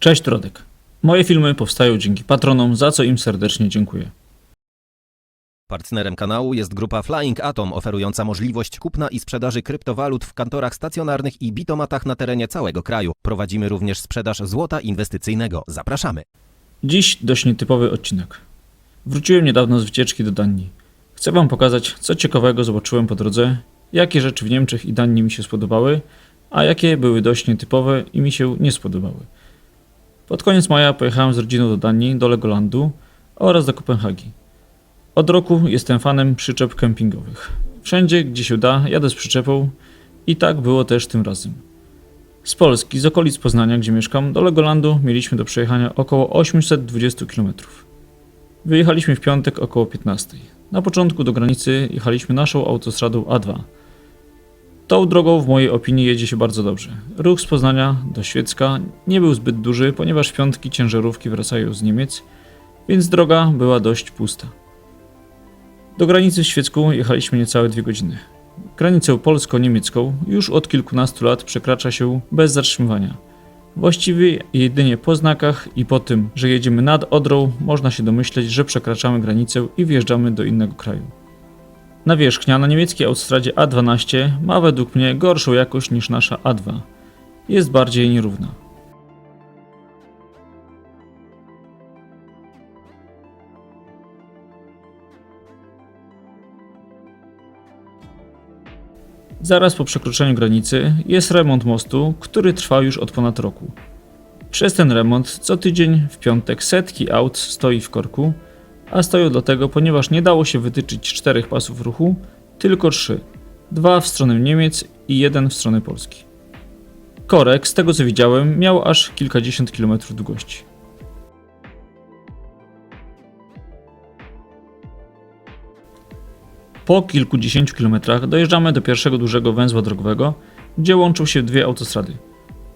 Cześć Trodek. Moje filmy powstają dzięki patronom, za co im serdecznie dziękuję. Partnerem kanału jest grupa Flying Atom, oferująca możliwość kupna i sprzedaży kryptowalut w kantorach stacjonarnych i bitomatach na terenie całego kraju. Prowadzimy również sprzedaż złota inwestycyjnego. Zapraszamy. Dziś dość nietypowy odcinek. Wróciłem niedawno z wycieczki do Danii. Chcę Wam pokazać, co ciekawego zobaczyłem po drodze, jakie rzeczy w Niemczech i Danii mi się spodobały, a jakie były dość nietypowe i mi się nie spodobały. Pod koniec maja pojechałem z rodziną do Danii, do Legolandu oraz do Kopenhagi. Od roku jestem fanem przyczep kempingowych. Wszędzie, gdzie się da, jadę z przyczepą i tak było też tym razem. Z Polski, z okolic Poznania, gdzie mieszkam, do Legolandu mieliśmy do przejechania około 820 km. Wyjechaliśmy w piątek około 15. Na początku do granicy jechaliśmy naszą autostradą A2. Tą drogą w mojej opinii jedzie się bardzo dobrze. Ruch z Poznania do Świecka nie był zbyt duży, ponieważ piątki ciężarówki wracają z Niemiec, więc droga była dość pusta. Do granicy w Świecku jechaliśmy niecałe dwie godziny. Granicę polsko-niemiecką już od kilkunastu lat przekracza się bez zatrzymywania. Właściwie jedynie po znakach i po tym, że jedziemy nad Odrą, można się domyśleć, że przekraczamy granicę i wjeżdżamy do innego kraju. Nawierzchnia na niemieckiej autostradzie A12 ma według mnie gorszą jakość niż nasza A2. Jest bardziej nierówna. Zaraz po przekroczeniu granicy jest remont mostu, który trwa już od ponad roku. Przez ten remont co tydzień w piątek setki aut stoi w korku, a stoją dlatego, ponieważ nie dało się wytyczyć czterech pasów ruchu, tylko trzy. Dwa w stronę Niemiec i jeden w stronę Polski. Korek, z tego co widziałem, miał aż kilkadziesiąt kilometrów długości. Po kilkudziesięciu kilometrach dojeżdżamy do pierwszego dużego węzła drogowego, gdzie łączą się dwie autostrady.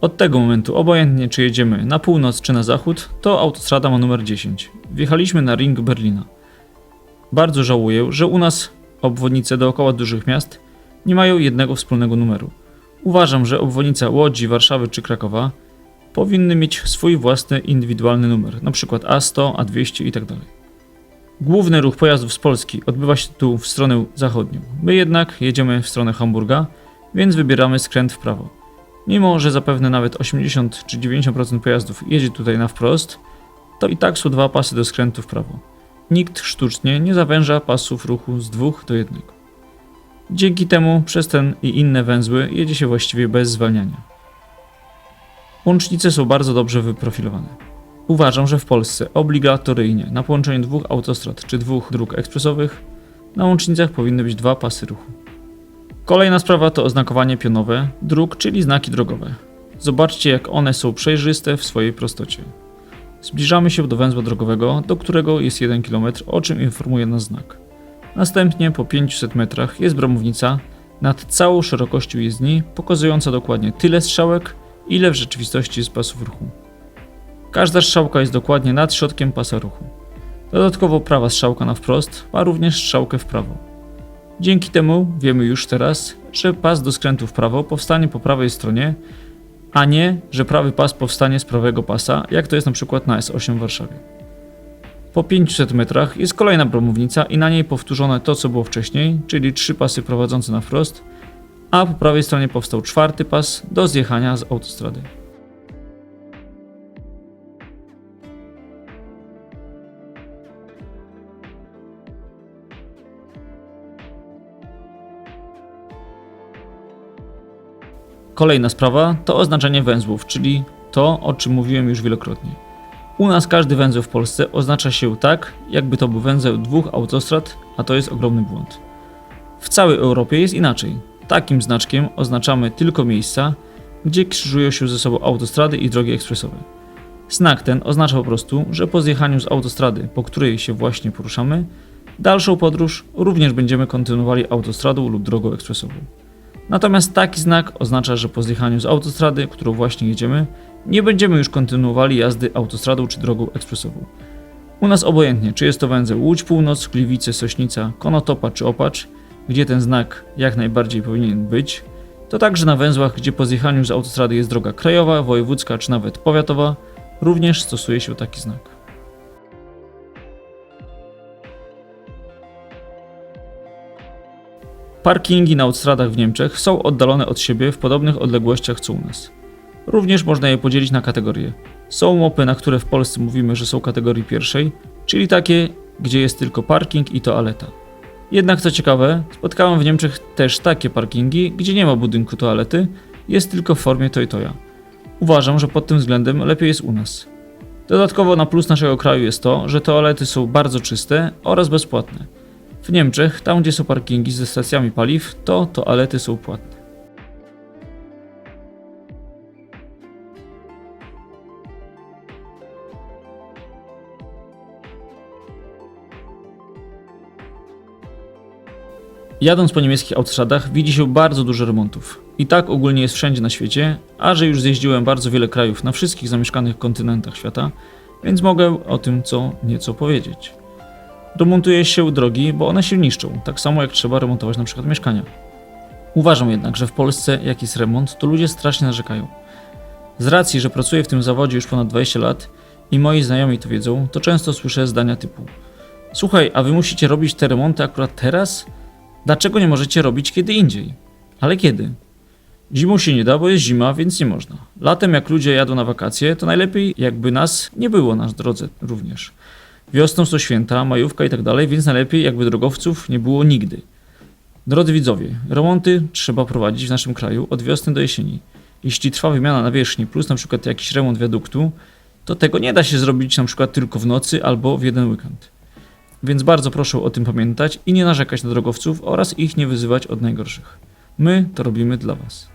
Od tego momentu, obojętnie czy jedziemy na północ czy na zachód, to autostrada ma numer 10. Wjechaliśmy na ring Berlina. Bardzo żałuję, że u nas obwodnice dookoła dużych miast nie mają jednego wspólnego numeru. Uważam, że obwodnica Łodzi, Warszawy czy Krakowa powinny mieć swój własny indywidualny numer, np. A100, A200 itd. Główny ruch pojazdów z Polski odbywa się tu w stronę zachodnią. My jednak jedziemy w stronę Hamburga, więc wybieramy skręt w prawo. Mimo, że zapewne nawet 80 czy 90% pojazdów jedzie tutaj na wprost, to i tak są dwa pasy do skrętu w prawo. Nikt sztucznie nie zawęża pasów ruchu z dwóch do jednego. Dzięki temu przez ten i inne węzły jedzie się właściwie bez zwalniania. Łącznice są bardzo dobrze wyprofilowane. Uważam, że w Polsce obligatoryjnie na połączeniu dwóch autostrad czy dwóch dróg ekspresowych na łącznicach powinny być dwa pasy ruchu. Kolejna sprawa to oznakowanie pionowe dróg, czyli znaki drogowe. Zobaczcie, jak one są przejrzyste w swojej prostocie. Zbliżamy się do węzła drogowego, do którego jest 1 km, o czym informuje nas znak. Następnie po 500 metrach jest bramownica nad całą szerokością jezdni, pokazująca dokładnie tyle strzałek, ile w rzeczywistości jest pasów ruchu. Każda strzałka jest dokładnie nad środkiem pasa ruchu. Dodatkowo prawa strzałka na wprost ma również strzałkę w prawo. Dzięki temu wiemy już teraz, że pas do skrętu w prawo powstanie po prawej stronie, a nie, że prawy pas powstanie z prawego pasa, jak to jest na przykład na S8 w Warszawie. Po 500 metrach jest kolejna bromownica i na niej powtórzone to, co było wcześniej, czyli trzy pasy prowadzące na wprost, a po prawej stronie powstał czwarty pas do zjechania z autostrady. Kolejna sprawa to oznaczenie węzłów, czyli to, o czym mówiłem już wielokrotnie. U nas każdy węzeł w Polsce oznacza się tak, jakby to był węzeł dwóch autostrad, a to jest ogromny błąd. W całej Europie jest inaczej. Takim znaczkiem oznaczamy tylko miejsca, gdzie krzyżują się ze sobą autostrady i drogi ekspresowe. Znak ten oznacza po prostu, że po zjechaniu z autostrady, po której się właśnie poruszamy, dalszą podróż również będziemy kontynuowali autostradą lub drogą ekspresową. Natomiast taki znak oznacza, że po zjechaniu z autostrady, którą właśnie jedziemy, nie będziemy już kontynuowali jazdy autostradą czy drogą ekspresową. U nas obojętnie, czy jest to węzeł Łódź Północ, Gliwice, Sośnica, Konotopa czy Opacz, gdzie ten znak jak najbardziej powinien być, to także na węzłach, gdzie po zjechaniu z autostrady jest droga krajowa, wojewódzka czy nawet powiatowa, również stosuje się taki znak. Parkingi na autostradach w Niemczech są oddalone od siebie w podobnych odległościach co u nas. Również można je podzielić na kategorie. Są mopy, na które w Polsce mówimy, że są kategorii pierwszej, czyli takie, gdzie jest tylko parking i toaleta. Jednak co ciekawe, spotkałem w Niemczech też takie parkingi, gdzie nie ma budynku toalety, jest tylko w formie toj-toja. Uważam, że pod tym względem lepiej jest u nas. Dodatkowo na plus naszego kraju jest to, że toalety są bardzo czyste oraz bezpłatne. W Niemczech, tam gdzie są parkingi ze stacjami paliw, to toalety są płatne. Jadąc po niemieckich autostradach widzi się bardzo dużo remontów. I tak ogólnie jest wszędzie na świecie, a że już zjeździłem bardzo wiele krajów na wszystkich zamieszkanych kontynentach świata, więc mogę o tym co nieco powiedzieć. Remontuje się drogi, bo one się niszczą, tak samo jak trzeba remontować na przykład mieszkania. Uważam jednak, że w Polsce jak jest remont, to ludzie strasznie narzekają. Z racji, że pracuję w tym zawodzie już ponad 20 lat i moi znajomi to wiedzą, to często słyszę zdania typu Słuchaj, a wy musicie robić te remonty akurat teraz? Dlaczego nie możecie robić kiedy indziej? Ale kiedy? Zimą się nie da, bo jest zima, więc nie można. Latem, jak ludzie jadą na wakacje, to najlepiej jakby nas nie było na drodze również. Wiosną są święta, majówka i tak dalej, więc najlepiej jakby drogowców nie było nigdy. Drodzy widzowie, remonty trzeba prowadzić w naszym kraju od wiosny do jesieni. Jeśli trwa wymiana nawierzchni plus na przykład jakiś remont wiaduktu, to tego nie da się zrobić na przykład tylko w nocy albo w jeden weekend. Więc bardzo proszę o tym pamiętać i nie narzekać na drogowców oraz ich nie wyzywać od najgorszych. My to robimy dla Was.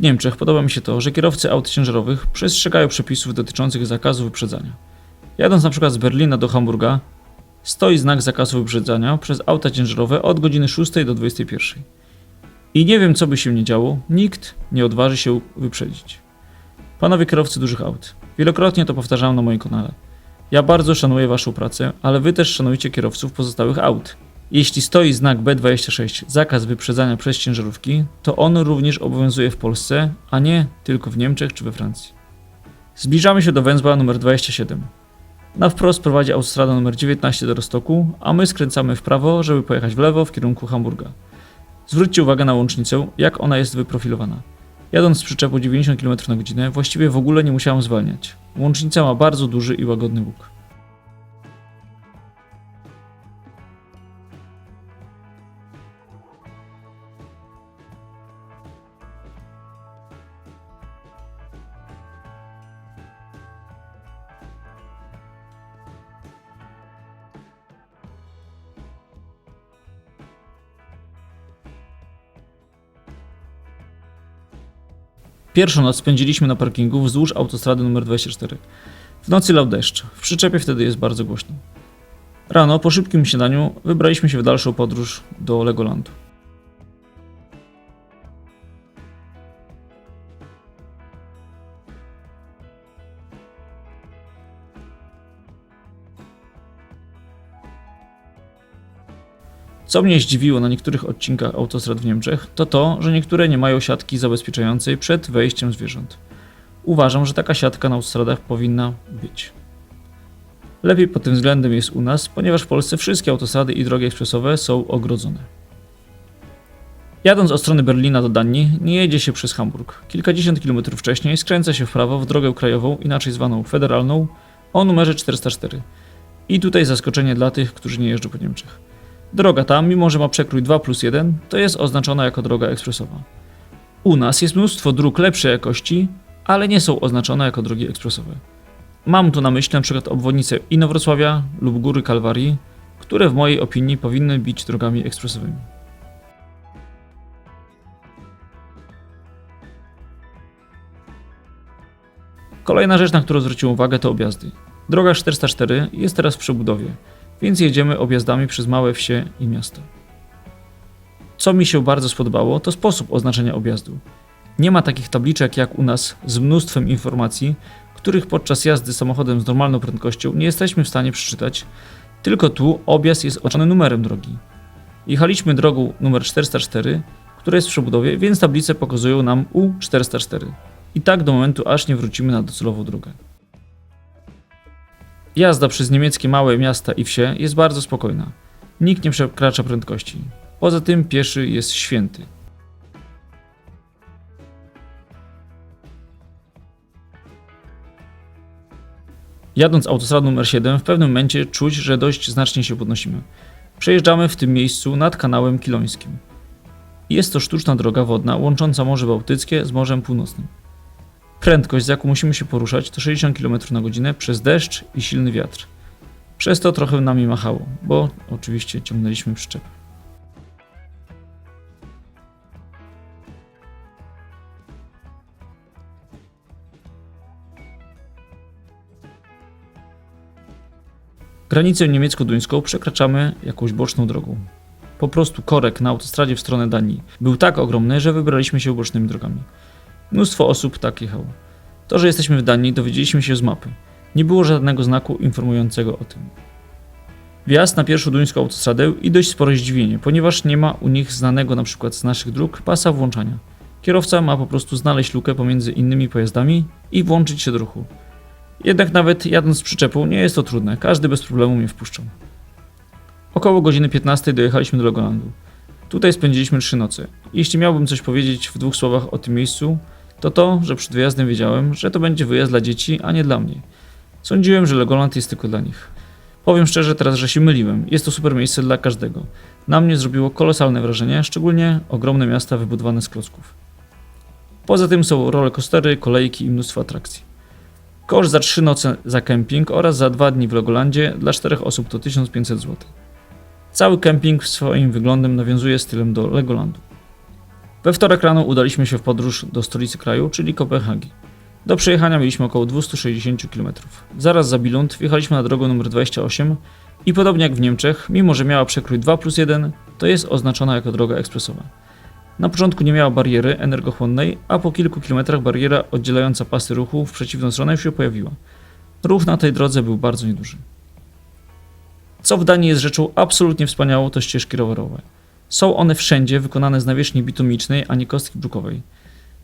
W Niemczech podoba mi się to, że kierowcy aut ciężarowych przestrzegają przepisów dotyczących zakazu wyprzedzania. Jadąc przykład z Berlina do Hamburga, stoi znak zakazu wyprzedzania przez auta ciężarowe od godziny 6 do 21. I nie wiem co by się nie działo, nikt nie odważy się wyprzedzić. Panowie kierowcy dużych aut, wielokrotnie to powtarzałem na moim kanale. Ja bardzo szanuję Waszą pracę, ale Wy też szanujcie kierowców pozostałych aut. Jeśli stoi znak B26 zakaz wyprzedzania przez ciężarówki, to on również obowiązuje w Polsce, a nie tylko w Niemczech czy we Francji. Zbliżamy się do węzła numer 27. Na wprost prowadzi autostrada numer 19 do Rostoku, a my skręcamy w prawo, żeby pojechać w lewo w kierunku Hamburga. Zwróćcie uwagę na łącznicę, jak ona jest wyprofilowana. Jadąc z przyczepą 90 km na godzinę, właściwie w ogóle nie musiałem zwalniać. Łącznica ma bardzo duży i łagodny łuk. Pierwszą noc spędziliśmy na parkingu wzdłuż autostrady numer 24. W nocy lał deszcz, w przyczepie wtedy jest bardzo głośno. Rano, po szybkim śniadaniu, wybraliśmy się w dalszą podróż do Legolandu. Co mnie zdziwiło na niektórych odcinkach autostrad w Niemczech, to to, że niektóre nie mają siatki zabezpieczającej przed wejściem zwierząt. Uważam, że taka siatka na autostradach powinna być. Lepiej pod tym względem jest u nas, ponieważ w Polsce wszystkie autostrady i drogi ekspresowe są ogrodzone. Jadąc od strony Berlina do Danii, nie jedzie się przez Hamburg. Kilkadziesiąt kilometrów wcześniej skręca się w prawo w drogę krajową, inaczej zwaną federalną, o numerze 404. I tutaj zaskoczenie dla tych, którzy nie jeżdżą po Niemczech. Droga ta, mimo że ma przekrój 2 plus 1, to jest oznaczona jako droga ekspresowa. U nas jest mnóstwo dróg lepszej jakości, ale nie są oznaczone jako drogi ekspresowe. Mam tu na myśli np. obwodnice Inowrocławia lub Góry Kalwarii, które w mojej opinii powinny być drogami ekspresowymi. Kolejna rzecz, na którą zwróciłem uwagę, to objazdy. Droga 404 jest teraz w przebudowie, więc jedziemy objazdami przez małe wsie i miasta. Co mi się bardzo spodobało, to sposób oznaczenia objazdu. Nie ma takich tabliczek jak u nas z mnóstwem informacji, których podczas jazdy samochodem z normalną prędkością nie jesteśmy w stanie przeczytać, tylko tu objazd jest oznaczony numerem drogi. Jechaliśmy drogą numer 404, które jest w przebudowie, więc tablice pokazują nam U404. I tak do momentu, aż nie wrócimy na docelową drogę. Jazda przez niemieckie małe miasta i wsie jest bardzo spokojna. Nikt nie przekracza prędkości. Poza tym pieszy jest święty. Jadąc autostradą numer 7 w pewnym momencie czuć, że dość znacznie się podnosimy. Przejeżdżamy w tym miejscu nad kanałem Kilońskim. Jest to sztuczna droga wodna łącząca Morze Bałtyckie z Morzem Północnym. Prędkość, z jaką musimy się poruszać, to 60 km na godzinę przez deszcz i silny wiatr. Przez to trochę nami machało, bo oczywiście ciągnęliśmy przyczepę. Granicę niemiecko-duńską przekraczamy jakąś boczną drogą. Po prostu korek na autostradzie w stronę Danii był tak ogromny, że wybraliśmy się bocznymi drogami. Mnóstwo osób tak jechało. To, że jesteśmy w Danii, dowiedzieliśmy się z mapy. Nie było żadnego znaku informującego o tym. Wjazd na pierwszą duńską autostradę i dość spore zdziwienie, ponieważ nie ma u nich znanego na przykład z naszych dróg pasa włączania. Kierowca ma po prostu znaleźć lukę pomiędzy innymi pojazdami i włączyć się do ruchu. Jednak nawet jadąc z przyczepą nie jest to trudne, każdy bez problemu mnie wpuszczał. Około godziny 15 dojechaliśmy do Legolandu. Tutaj spędziliśmy trzy noce. Jeśli miałbym coś powiedzieć w dwóch słowach o tym miejscu, to to, że przed wyjazdem wiedziałem, że to będzie wyjazd dla dzieci, a nie dla mnie. Sądziłem, że Legoland jest tylko dla nich. Powiem szczerze teraz, że się myliłem. Jest to super miejsce dla każdego. Na mnie zrobiło kolosalne wrażenie, szczególnie ogromne miasta wybudowane z klocków. Poza tym są rollercoastery, kolejki i mnóstwo atrakcji. Koszt za 3 noce za kemping oraz za 2 dni w Legolandzie dla 4 osób to 1500 zł. Cały kemping swoim wyglądem nawiązuje stylem do Legolandu. We wtorek rano udaliśmy się w podróż do stolicy kraju, czyli Kopenhagi. Do przejechania mieliśmy około 260 km. Zaraz za Billund wjechaliśmy na drogę numer 28 i podobnie jak w Niemczech, mimo że miała przekrój 2 plus 1, to jest oznaczona jako droga ekspresowa. Na początku nie miała bariery energochłonnej, a po kilku kilometrach bariera oddzielająca pasy ruchu w przeciwną stronę się pojawiła. Ruch na tej drodze był bardzo nieduży. Co w Danii jest rzeczą absolutnie wspaniałą, to ścieżki rowerowe. Są one wszędzie wykonane z nawierzchni bitumicznej, a nie kostki brukowej.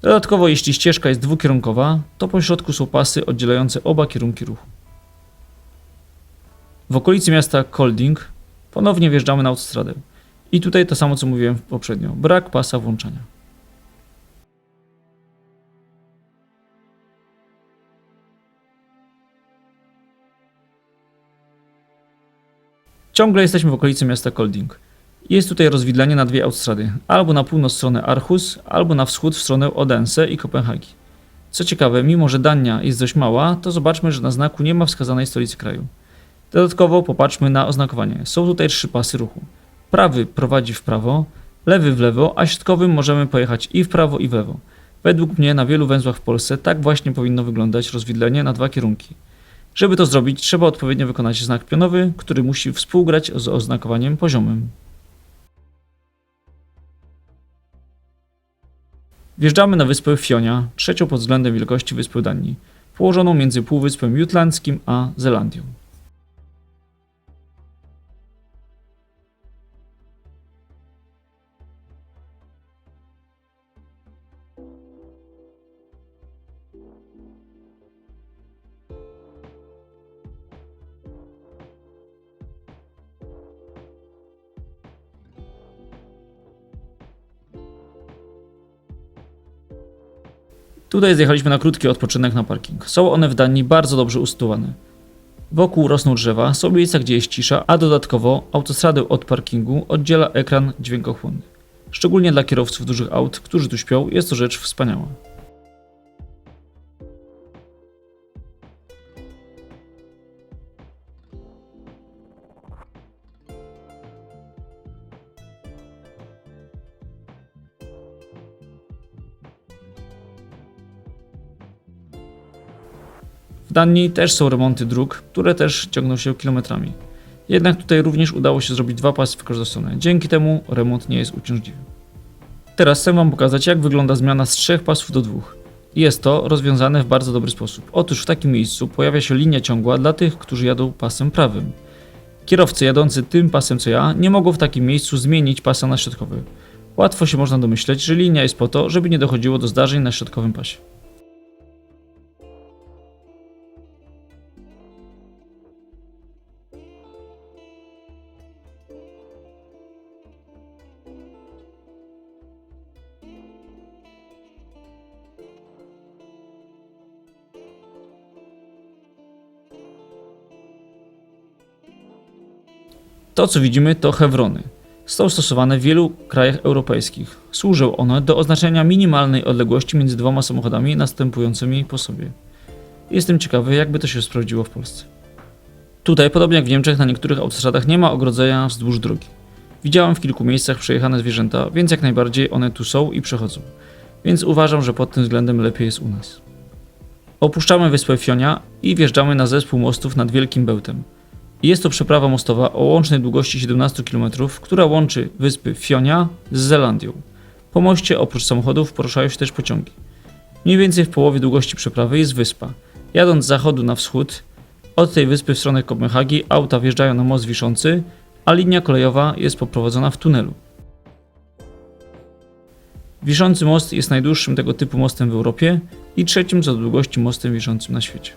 Dodatkowo, jeśli ścieżka jest dwukierunkowa, to po środku są pasy oddzielające oba kierunki ruchu. W okolicy miasta Kolding ponownie wjeżdżamy na autostradę. I tutaj to samo co mówiłem poprzednio. Brak pasa włączania. Ciągle jesteśmy w okolicy miasta Kolding. Jest tutaj rozwidlenie na dwie autostrady, albo na północ w stronę Aarhus, albo na wschód w stronę Odense i Kopenhagi. Co ciekawe, mimo że Dania jest dość mała, to zobaczmy, że na znaku nie ma wskazanej stolicy kraju. Dodatkowo popatrzmy na oznakowanie. Są tutaj trzy pasy ruchu. Prawy prowadzi w prawo, lewy w lewo, a środkowym możemy pojechać i w prawo i w lewo. Według mnie na wielu węzłach w Polsce tak właśnie powinno wyglądać rozwidlenie na dwa kierunki. Żeby to zrobić, trzeba odpowiednio wykonać znak pionowy, który musi współgrać z oznakowaniem poziomym. Wjeżdżamy na wyspę Fionia, trzecią pod względem wielkości wyspę Danii, położoną między Półwyspem Jutlandzkim a Zelandią. Tutaj zjechaliśmy na krótki odpoczynek na parking. Są one w Danii bardzo dobrze usytuowane. Wokół rosną drzewa, są miejsca, gdzie jest cisza, a dodatkowo autostradę od parkingu oddziela ekran dźwiękochłonny. Szczególnie dla kierowców dużych aut, którzy tu śpią, jest to rzecz wspaniała. Danii też są remonty dróg, które też ciągną się kilometrami. Jednak tutaj również udało się zrobić dwa pasy w każdą stronę. Dzięki temu remont nie jest uciążliwy. Teraz chcę Wam pokazać, jak wygląda zmiana z trzech pasów do dwóch. Jest to rozwiązane w bardzo dobry sposób. Otóż w takim miejscu pojawia się linia ciągła dla tych, którzy jadą pasem prawym. Kierowcy jadący tym pasem co ja nie mogą w takim miejscu zmienić pasa na środkowy. Łatwo się można domyśleć, że linia jest po to, żeby nie dochodziło do zdarzeń na środkowym pasie. To, co widzimy, to hewrony. Są stosowane w wielu krajach europejskich. Służą one do oznaczenia minimalnej odległości między dwoma samochodami następującymi po sobie. Jestem ciekawy, jakby to się sprawdziło w Polsce. Tutaj, podobnie jak w Niemczech, na niektórych autostradach nie ma ogrodzenia wzdłuż drogi. Widziałem w kilku miejscach przejechane zwierzęta, więc jak najbardziej one tu są i przechodzą. Więc uważam, że pod tym względem lepiej jest u nas. Opuszczamy wyspę Fionia i wjeżdżamy na zespół mostów nad Wielkim Bełtem. Jest to przeprawa mostowa o łącznej długości 17 km, która łączy wyspy Fionia z Zelandią. Po moście oprócz samochodów poruszają się też pociągi. Mniej więcej w połowie długości przeprawy jest wyspa. Jadąc z zachodu na wschód, od tej wyspy w stronę Kopenhagi auta wjeżdżają na most wiszący, a linia kolejowa jest poprowadzona w tunelu. Wiszący most jest najdłuższym tego typu mostem w Europie i trzecim co do długości mostem wiszącym na świecie.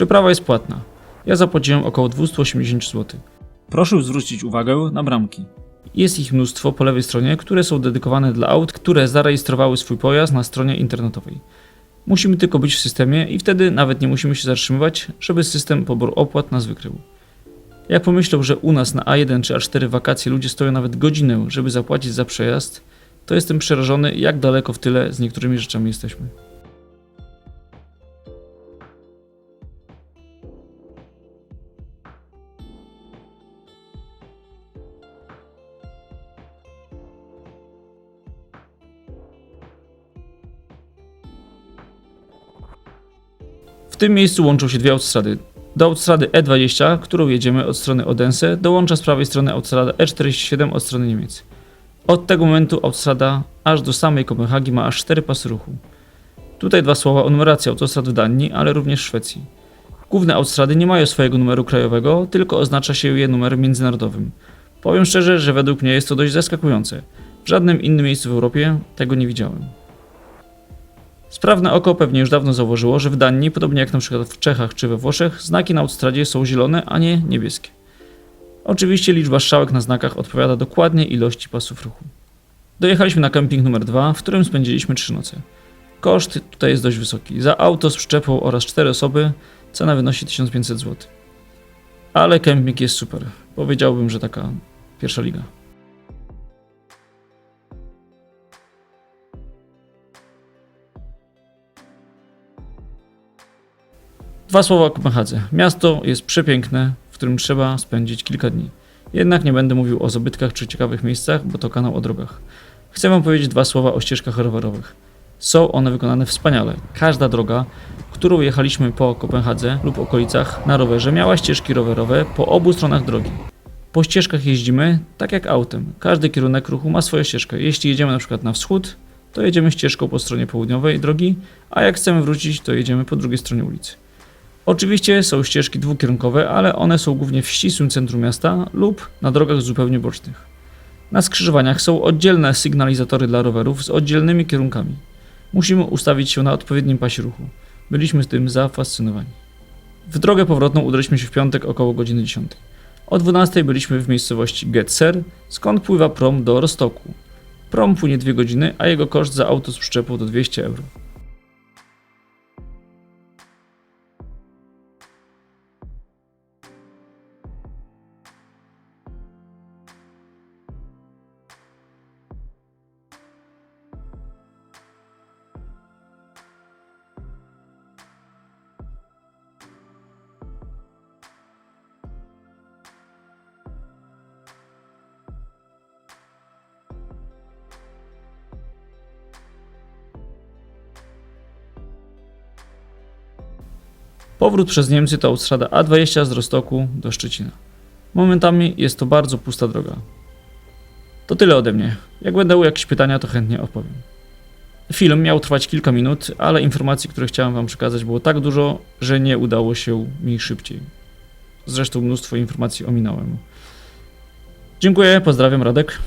Przeprawa jest płatna. Ja zapłaciłem około 280 zł. Proszę zwrócić uwagę na bramki. Jest ich mnóstwo po lewej stronie, które są dedykowane dla aut, które zarejestrowały swój pojazd na stronie internetowej. Musimy tylko być w systemie i wtedy nawet nie musimy się zatrzymywać, żeby system poboru opłat nas wykrył. Jak pomyślał, że u nas na A1 czy A4 wakacje ludzie stoją nawet godzinę, żeby zapłacić za przejazd, to jestem przerażony, jak daleko w tyle z niektórymi rzeczami jesteśmy. Tym miejscu łączą się dwie autostrady. Do autostrady E20, którą jedziemy od strony Odense, dołącza z prawej strony autostrada E47 od strony Niemiec. Od tego momentu autostrada aż do samej Kopenhagi ma aż 4 pasy ruchu. Tutaj dwa słowa o numeracji autostrad w Danii, ale również w Szwecji. Główne autostrady nie mają swojego numeru krajowego, tylko oznacza się je numerem międzynarodowym. Powiem szczerze, że według mnie jest to dość zaskakujące. W żadnym innym miejscu w Europie tego nie widziałem. Sprawne oko pewnie już dawno zauważyło, że w Danii, podobnie jak przykład w Czechach czy we Włoszech, znaki na autostradzie są zielone, a nie niebieskie. Oczywiście liczba strzałek na znakach odpowiada dokładnie ilości pasów ruchu. Dojechaliśmy na kemping numer 2, w którym spędziliśmy 3 noce. Koszt tutaj jest dość wysoki. Za auto z przyczepą oraz 4 osoby cena wynosi 1500 zł. Ale kemping jest super. Powiedziałbym, że taka pierwsza liga. Dwa słowa o Kopenhadze. Miasto jest przepiękne, w którym trzeba spędzić kilka dni. Jednak nie będę mówił o zabytkach czy ciekawych miejscach, bo to kanał o drogach. Chcę Wam powiedzieć dwa słowa o ścieżkach rowerowych. Są one wykonane wspaniale. Każda droga, którą jechaliśmy po Kopenhadze lub okolicach na rowerze, miała ścieżki rowerowe po obu stronach drogi. Po ścieżkach jeździmy tak jak autem. Każdy kierunek ruchu ma swoją ścieżkę. Jeśli jedziemy na przykład na wschód, to jedziemy ścieżką po stronie południowej drogi, a jak chcemy wrócić, to jedziemy po drugiej stronie ulicy. Oczywiście są ścieżki dwukierunkowe, ale one są głównie w ścisłym centrum miasta lub na drogach zupełnie bocznych. Na skrzyżowaniach są oddzielne sygnalizatory dla rowerów z oddzielnymi kierunkami. Musimy ustawić się na odpowiednim pasie ruchu. Byliśmy tym zafascynowani. W drogę powrotną udaliśmy się w piątek około godziny 10. O 12 byliśmy w miejscowości Getser, skąd pływa prom do Rostoku. Prom płynie 2 godziny, a jego koszt za auto z przyczepą to 200 euro. Powrót przez Niemcy to autostrada A20 z Rostoku do Szczecina. Momentami jest to bardzo pusta droga. To tyle ode mnie. Jak będą jakieś pytania, to chętnie opowiem. Film miał trwać kilka minut, ale informacji, które chciałem Wam przekazać, było tak dużo, że nie udało się mi szybciej. Zresztą mnóstwo informacji ominąłem. Dziękuję, pozdrawiam Radek.